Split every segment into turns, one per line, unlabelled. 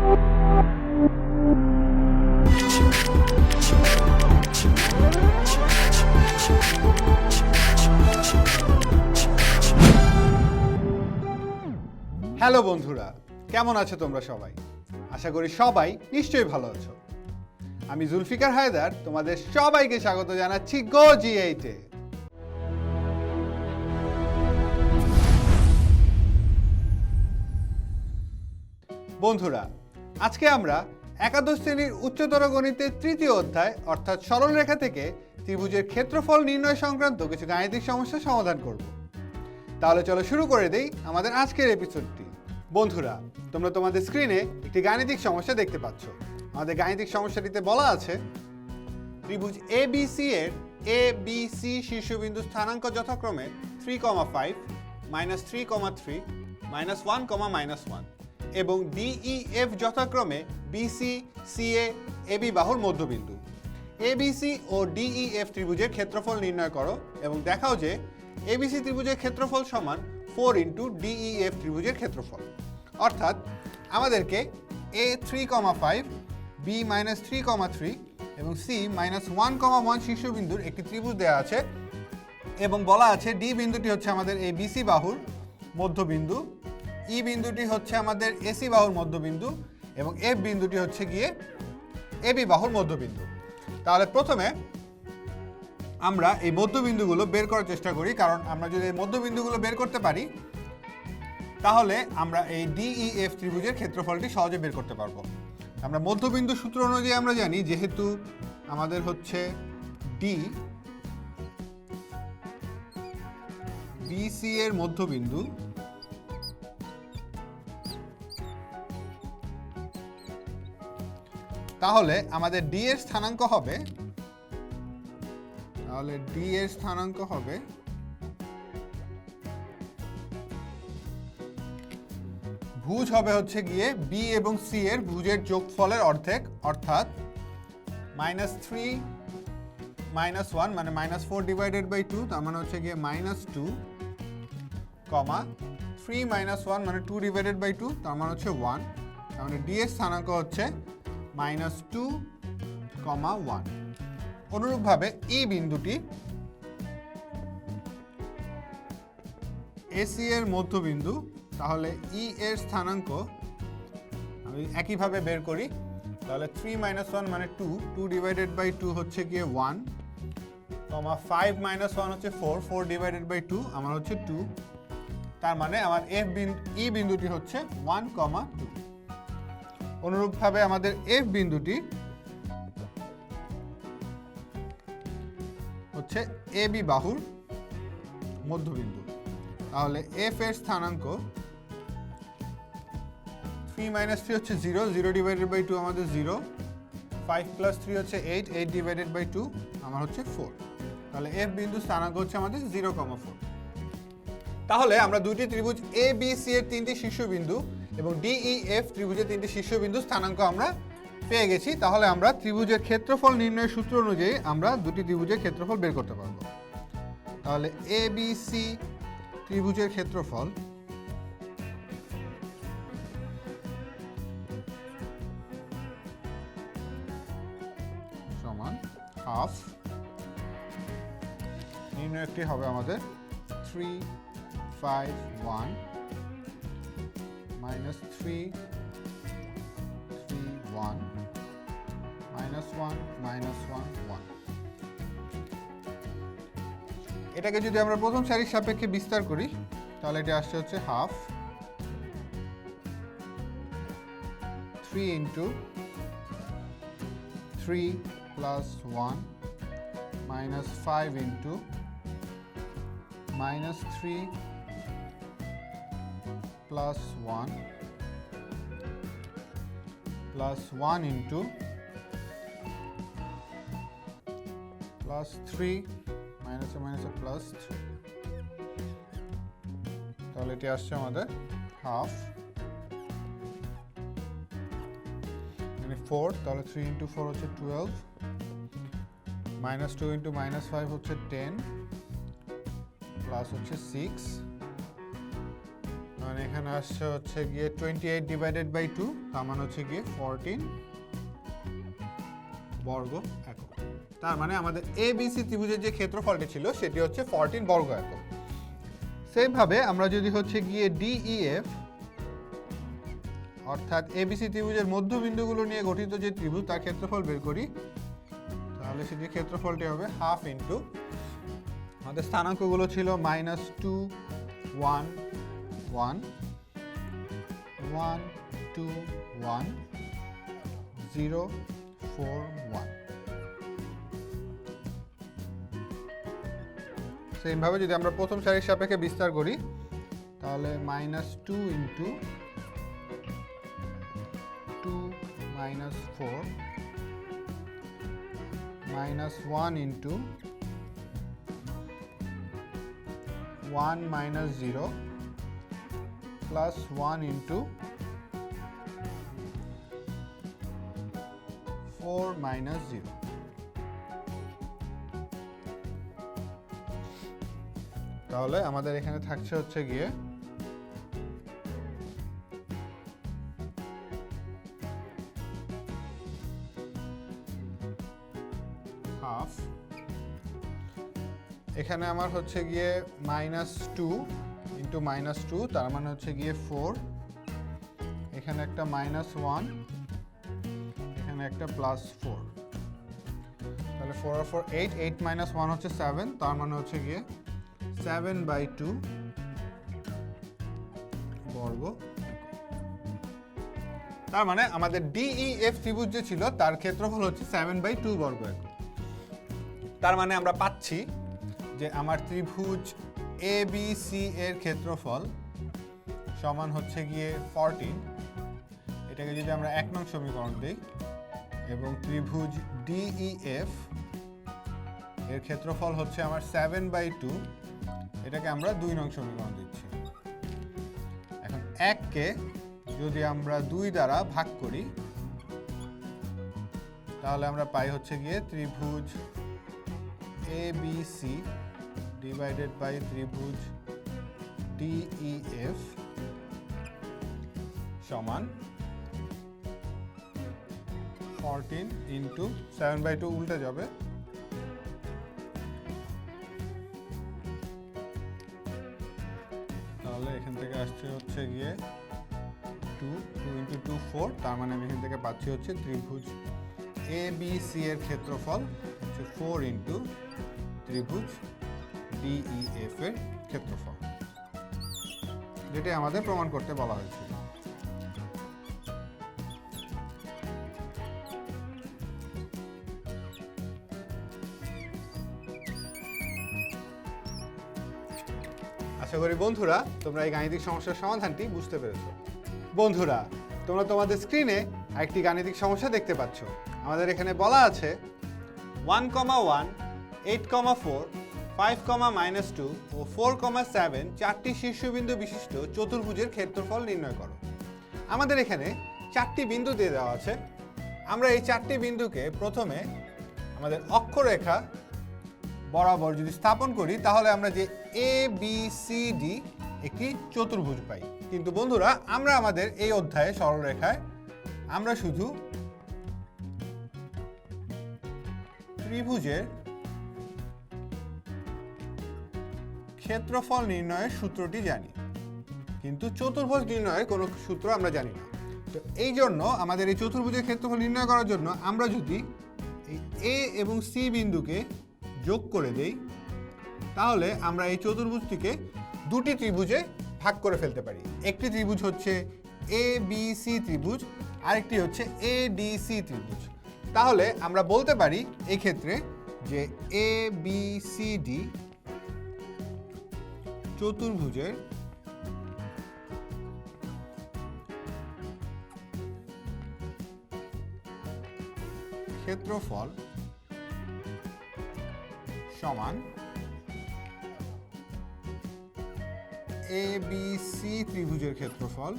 Hello বন্ধুরা, কেমন আছো তোমরা সবাই? আশা করি সবাই নিশ্চয়ই ভালো আছো। আমি জুলফিকার হায়দার, তোমাদের সবাইকে স্বাগত জানাচ্ছি গো জি এইটে বন্ধুরা আজকে আমরা একাদশ শ্রেণির উচ্চতর গণিতের তৃতীয় অধ্যায়, অর্থাৎ সরলরেখা থেকে ত্রিভুজের ক্ষেত্রফল নির্ণয় সংক্রান্ত কিছু গাণিতিক সমস্যা সমাধান করব। তাহলে চলো শুরু করে দেই আমাদের আজকের এপিসোডটি বন্ধুরা, তোমরা তোমাদের স্ক্রিনে একটি গাণিতিক সমস্যা দেখতে পাচ্ছ। আমাদের গাণিতিক সমস্যাটিতে বলা আছে, ত্রিভুজ এ বি সি এর এ বি সি শীর্ষবিন্দু স্থানাঙ্ক যথাক্রমে three comma five minus three comma three minus one comma minus one এবং ডিই এফ যথাক্রমে বিসি সিএ এবি বাহুর মধ্যবিন্দু। এবিসি ও ডিইএফ ত্রিভুজের ক্ষেত্রফল নির্ণয় করো এবং দেখাও যে এবিসি ত্রিভুজের ক্ষেত্রফল সমান ফোর ইন্টু ডিইএফ ত্রিভুজের ক্ষেত্রফল। অর্থাৎ আমাদেরকে A three comma five B minus three comma three এবং C minus one comma one শীর্ষবিন্দুর একটি ত্রিভুজ দেওয়া আছে এবং বলা আছে ডি বিন্দুটি হচ্ছে আমাদের এই বিসি বাহুর মধ্যবিন্দু। ই বিন্দুটি হচ্ছে আমাদের এসি বাহুর মধ্যবিন্দু এবং এফ বিন্দুটি হচ্ছে গিয়ে এবি বাহুর মধ্যবিন্দু। তাহলে প্রথমে আমরা এই মধ্যবিন্দুগুলো বের করার চেষ্টা করি, কারণ আমরা যদি এই মধ্যবিন্দুগুলো বের করতে পারি, তাহলে আমরা এই ডিইএফ ত্রিভুজের ক্ষেত্রফলটি সহজে বের করতে পারব। আমরা মধ্যবিন্দু সূত্র অনুযায়ী আমরা জানি, যেহেতু আমাদের হচ্ছে ডি বিসি এর মধ্যবিন্দু তাহলে আমাদের ডি এর স্থানাঙ্ক হবে, তাহলে ডি এর স্থানাঙ্ক হবে ভুজ হবে হচ্ছে গিয়ে বি এবং সি এর ভুজের যোগফলের অর্ধেক, অর্থাৎ মাইনাস থ্রি মাইনাস ওয়ান মানে minus four divided by two তার মানে হচ্ছে গিয়ে minus two comma three minus one মানে টু ডিভাইডেড বাই টু তার মানে হচ্ছে ওয়ান তার মানে ডি এর স্থানাঙ্ক হচ্ছে মাইনাস টু কমা ওয়ান অনুরূপভাবে ই বিন্দুটি এসি এর মধ্যবিন্দু, তাহলে ই এর স্থানাঙ্ক আমি একইভাবে বের করি, তাহলে থ্রি মাইনাস ওয়ান মানে two two divided by two হচ্ছে গিয়ে one comma five minus one হচ্ছে four four divided by two আমার হচ্ছে টু তার মানে আমার এফ বিন্দু ই বিন্দুটি হচ্ছে ওয়ান কমা টু অনুরূপভাবে আমাদের এফ বিন্দুটি হচ্ছে এ বি বাহুর মধ্যবিন্দু। তাহলে এফ এর স্থানাঙ্ক থ্রি মাইনাস থ্রি হচ্ছে zero zero divided by two আমাদের জিরো ফাইভ প্লাস থ্রি হচ্ছে eight eight divided by two আমার হচ্ছে ফোর তাহলে এফ বিন্দু স্থানাঙ্ক হচ্ছে আমাদের জিরো কমা ফোর তাহলে আমরা দুটি ত্রিভুজ এ বি সি এর তিনটি শীর্ষবিন্দু এবং ডিই এফ ত্রিভুজের তিনটি শীর্ষবিন্দু স্থানাঙ্ক আমরা পেয়ে গেছি। তাহলে আমরা ত্রিভুজের ক্ষেত্রফল নির্ণয়ের সূত্র অনুযায়ী আমরা দুটি ত্রিভুজের ক্ষেত্রফল বের করতে পারব। তাহলে এ বি সি ত্রিভুজের ক্ষেত্রফল সমান হাফ নির্ণয় একটি হবে আমাদের three five one minus three three one minus one minus one one এটাকে যদি আমরা প্রথম সারির সাপেক্ষে বিস্তার করি, তাহলে এটা আসছে হচ্ছে half three into three plus one minus five into minus three plus one plus one into plus three মাইনাসে মাইনাসে প্লাস থ্রি তাহলে এটি আসছে আমাদের হাফ মানে ফোর তাহলে থ্রি ইন্টু ফোর হচ্ছে twelve minus two into minus five হচ্ছে টেন প্লাস হচ্ছে সিক্স মানে মানে এখানে আসছে হচ্ছে গিয়ে twenty eight divided by two তার মানে হচ্ছে গিয়ে ফোরটিন বর্গ একক। তার মানে আমাদের এ বিসি ত্রিভুজের যে ক্ষেত্রফলটি ছিল, সেটি হচ্ছে ফোরটিন বর্গ একক। সেমভাবে আমরা যদি হচ্ছে গিয়ে ডিইএফ অর্থাৎ এবিসি ত্রিভুজের মধ্যবিন্দুগুলো নিয়ে গঠিত যে ত্রিভুজ, তার ক্ষেত্রফল বের করি, তাহলে সেটি ক্ষেত্রফলটি হবে হাফ ইন্টু আমাদের স্থানাঙ্কগুলো ছিল minus two one one one two one zero four one সেমভাবে যদি আমরা প্রথম সারির সাপেক্ষে বিস্তার করি, তাহলে minus two into two minus four minus one into one minus zero plus one into four minus zero তাহলে আমাদের এখানে থাকছে হচ্ছে গিয়ে হাফ এখানে আমার হচ্ছে গিয়ে minus two into minus two তার মানে হচ্ছে গিয়ে ফোর এখানে একটা মাইনাস ওয়ান এখানে একটা প্লাস ফোর তাহলে ফোর আর four eight eight minus one হচ্ছে সেভেন তার মানে হচ্ছে গিয়ে সেভেন বাই টু বর্গ। তার মানে আমাদের ডিইএফ ত্রিভুজ যে ছিল, তার ক্ষেত্রফল হচ্ছে সেভেন বাই টু বর্গ তার মানে আমরা পাচ্ছি যে আমার ত্রিভুজ এ বি সি এর ক্ষেত্রফল সমান হচ্ছে গিয়ে ফরটিন এটাকে যদি আমরা এক নং সমীকরণ দিই এবং ত্রিভুজ ডিইএফ এর ক্ষেত্রফল হচ্ছে আমার সেভেন বাই টু এটাকে আমরা দুই নং সমীকরণ দিচ্ছি। এখন এককে যদি আমরা দুই দ্বারা ভাগ করি, তাহলে আমরা পাই হচ্ছে গিয়ে ত্রিভুজ A B C divided by ত্রিভুজ ডিইএফ সমান fourteen into seven by two উল্টে যাবে। তাহলে এখান থেকে আসছে হচ্ছে গিয়ে two two into two four তার মানে আমি এখান থেকে পাচ্ছি হচ্ছে ত্রিভুজ এ বি সি এর ক্ষেত্রফল হচ্ছে ফোর ইন্টু ত্রিভুজ ডিইএফ এর ক্ষেত্রফল, যেটি আমাদের প্রমাণ করতে বলা হয়েছিল। আশা করি বন্ধুরা, তোমরা এই গাণিতিক সমস্যার সমাধানটি বুঝতে পেরেছ। বন্ধুরা, তোমরা তোমাদের স্ক্রিনে একটি গাণিতিক সমস্যা দেখতে পাচ্ছ। আমাদের এখানে বলা আছে one comma one eight comma four five comma minus two ও ফোর কমা সেভেন চারটি শীর্ষবিন্দু বিশিষ্ট চতুর্ভুজের ক্ষেত্রফল নির্ণয় করো। আমাদের এখানে চারটি বিন্দু দিয়ে দেওয়া আছে। আমরা এই চারটি বিন্দুকে প্রথমে আমাদের অক্ষরেখা বরাবর যদি স্থাপন করি, তাহলে আমরা যে এ বি সি ডি একটি চতুর্ভুজ পাই। কিন্তু বন্ধুরা, আমরা আমাদের এই অধ্যায়ে সরলরেখায় আমরা শুধু ত্রিভুজের ক্ষেত্রফল নির্ণয়ের সূত্রটি জানি। কিন্তু চতুর্ভুজ নির্ণয়ের কোনো সূত্র আমরা জানি না। তো এই জন্য আমাদের এই চতুর্ভুজের ক্ষেত্রফল নির্ণয় করার জন্য আমরা যদি এই এ এবং সি বিন্দুকে যোগ করে দেই, তাহলে আমরা এই চতুর্ভুজটিকে দুটি ত্রিভুজে ভাগ করে ফেলতে পারি। একটি ত্রিভুজ হচ্ছে এ বি সি ত্রিভুজ, আরেকটি হচ্ছে এ ডি সি ত্রিভুজ। তাহলে আমরা বলতে পারি এক্ষেত্রে যে এ বি সি ডি চতুর্ভুজের ক্ষেত্রফল সমান এ বি সি ত্রিভুজের ক্ষেত্রফল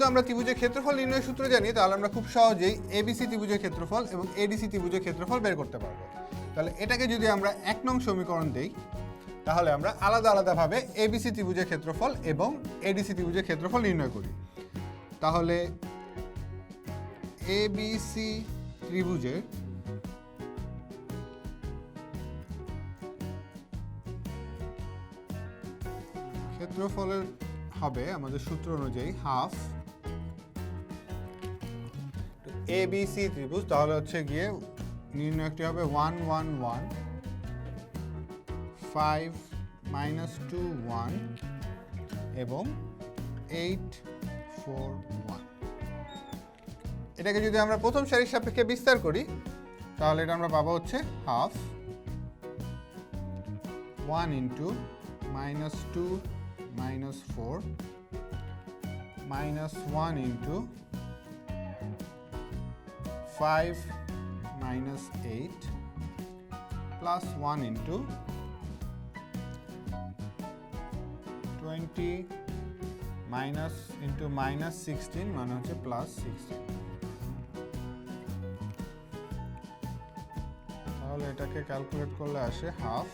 যেহেতু আমরা ত্রিভুজের ক্ষেত্রফল নির্ণয়ের সূত্র জানি, তাহলে আমরা খুব সহজেই এবিসি ত্রিভুজের ক্ষেত্রফল এবং এডিসি ত্রিভুজের ক্ষেত্রফল বের করতে পারব। তাহলে এটাকে যদি আমরা এক নং সমীকরণ দেই, তাহলে আমরা আলাদা আলাদাভাবে এবিসি ত্রিভুজের ক্ষেত্রফল এবং এডিসি ত্রিভুজের ক্ষেত্রফল নির্ণয় করি। তাহলে এবিসি ত্রিভুজের ক্ষেত্রফলের হবে আমাদের সূত্র অনুযায়ী হাফ এ বি সি ত্রিভুজ, তাহলে হচ্ছে গিয়ে নির্ণয়টি হবে one one one five minus two one এবং এইট ফোর ওয়ান এটাকে যদি আমরা প্রথম সারির সাপেক্ষে বিস্তার করি, তাহলে এটা আমরা পাবো হচ্ছে half one into minus two minus 4 minus 1 into 5 minus 8 plus 1 into 20 minus into minus 16 মানে হচ্ছে plus 16 তাহলে এটাকে ক্যালকুলেট করলে আসে হাফ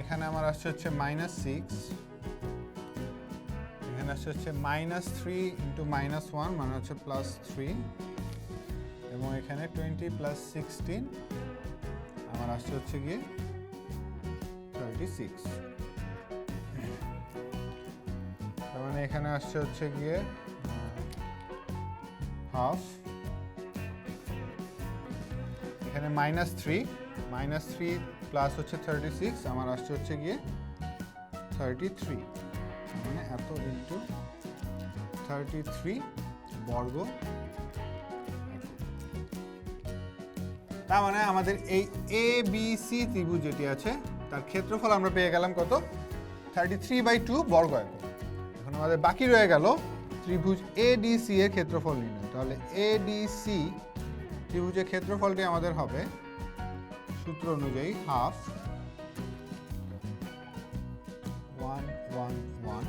এখানে আমার আসছে হচ্ছে মাইনাস সিক্স এখানে আসছে হচ্ছে minus three into minus one মানে হচ্ছে প্লাস থ্রি এবং এখানে টোয়েন্টি প্লাস সিক্সটিন আমার আসছে হচ্ছে গিয়ে থার্টি সিক্স তার মানে এখানে আসছে হচ্ছে গিয়ে হাফ এখানে minus three minus three plus হচ্ছে থার্টি সিক্স আমার আসছে হচ্ছে গিয়ে থার্টি থ্রি মানে এত ইন্টু থার্টি থ্রি বর্গ তার মানে আমাদের এই এ বি সি ত্রিভুজ যেটি আছে, তার ক্ষেত্রফল আমরা পেয়ে গেলাম কত? থার্টি থ্রি বাই টু বর্গ একক। এখন আমাদের বাকি রয়ে গেল ত্রিভুজ এ ডি সি এর ক্ষেত্রফল নির্ণয়। তাহলে এ ডি সি ত্রিভুজের ক্ষেত্রফলটি আমাদের হবে সূত্র অনুযায়ী half one one one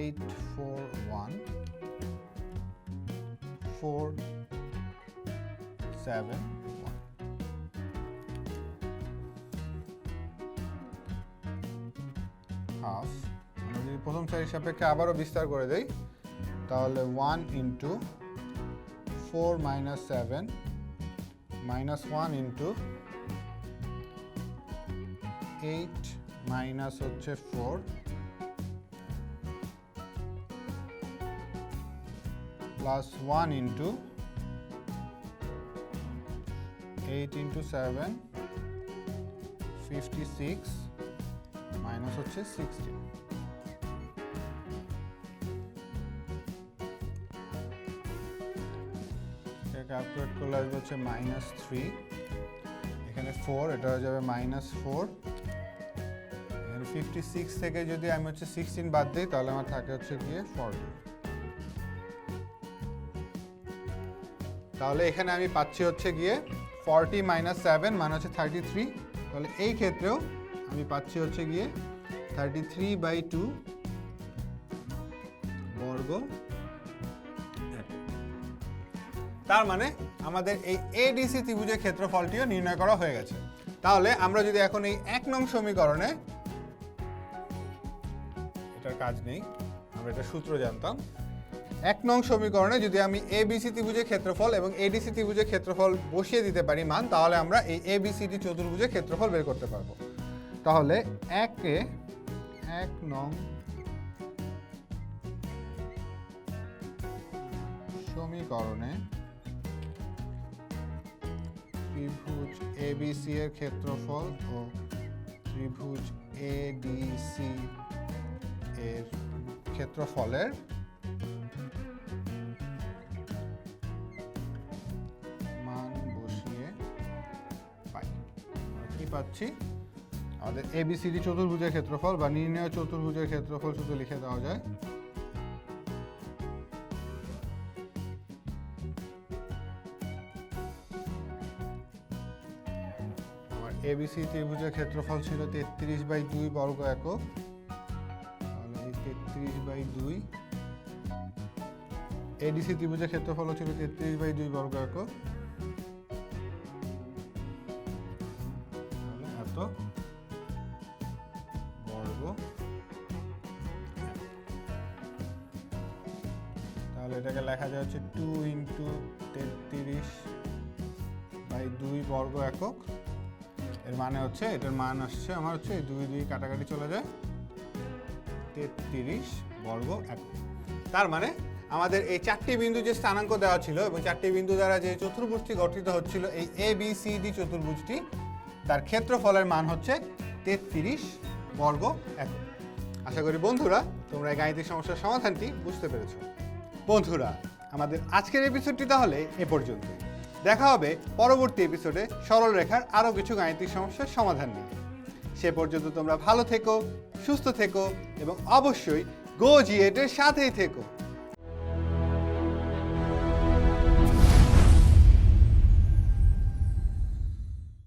eight four one four seven one half আমরা যদি প্রথম সারির সাপেক্ষে আবারও বিস্তার করে দেই, তাহলে one into four minus seven minus one into eight minus হচ্ছে four plus one into eight into seven fifty six minus হচ্ছে সিক্সটি ক্যালকুলেট করলে আসবে হচ্ছে মাইনাস থ্রি এখানে ফোর এটা হয়ে যাবে মাইনাস ফোর এখানে ফিফটি সিক্স থেকে যদি আমি হচ্ছে সিক্সটিন বাদ দিই, তাহলে আমার থাকে হচ্ছে গিয়ে ফর্টি তাহলে এখানে আমি পাচ্ছি হচ্ছে গিয়ে ফর্টি মাইনাস সেভেন মানে হচ্ছে থার্টি থ্রি তাহলে এই ক্ষেত্রেও আমি পাচ্ছি হচ্ছে গিয়ে থার্টি থ্রি বাই টু বর্গ তার মানে আমাদের এই এডিসি ত্রিভুজের ক্ষেত্রফলটিও নির্ণয় করা হয়ে গেছে। তাহলে আমরা যদি এখন এই এক নং সমীকরণে এটার কাজ নেই, আমরা এটা সূত্র জানতাম। এক নং সমীকরণে যদি আমি এ বিসি ত্রিভুজের ক্ষেত্রফল এবং এডিসি ত্রিভুজের ক্ষেত্রফল বসিয়ে দিতে পারি মান, তাহলে আমরা এই এ বিসিডি চতুর্ভুজের ক্ষেত্রফল বের করতে পারব। তাহলে একে এক নং সমীকরণে ত্রিভুজ এবিসি এর ক্ষেত্রফল ও ত্রিভুজ এডিসি এর ক্ষেত্রফলের পাচ্ছি। আমাদের এবিসিডি চতুর্ভুজের ক্ষেত্রফল বা নির্ণয় চতুর্ভুজের ক্ষেত্রফল শুধু লিখে দেওয়া যায়। এবিসি ত্রিভুজের ক্ষেত্রফল ছিল তেত্রিশ বাই দুই বর্গ একক। তাহলে এই তেত্রিশ বাই দুই। এডিসি ত্রিভুজের ক্ষেত্রফল ছিল তেত্রিশ বাই দুই বর্গ একক। বর্গ তাহলে এটাকে লেখা যায় হচ্ছে টু ইন্টু তেত্রিশ বাই দুই বর্গ একক। এর মানে হচ্ছে, এটার মান আসছে আমার হচ্ছে দুই দুই কাটাকাটি চলে যায় তেত্রিশ বর্গ একক। তার মানে আমাদের এই চারটি বিন্দু যে স্থানাঙ্ক দেওয়া ছিল, এবং চারটি বিন্দু দ্বারা যে চতুর্ভুজটি গঠিত হচ্ছিল, এই এ বি সি ডি চতুর্ভুজটি তার ক্ষেত্রফলের মান হচ্ছে তেত্রিশ বর্গ একক আশা করি বন্ধুরা, তোমরা এই গাণিতিক সমস্যার সমাধানটি বুঝতে পেরেছ। বন্ধুরা, আমাদের আজকের এপিসোডটি তাহলে এ পর্যন্ত দেখা হবে পরবর্তী এপিসোডে সরল রেখার আরও কিছু গাণিতিক সমস্যার সমাধান নিয়ে। সে পর্যন্ত তোমরা ভালো থেকো, সুস্থ থেকো এবং অবশ্যই গো জিএটের সাথেই থেকো।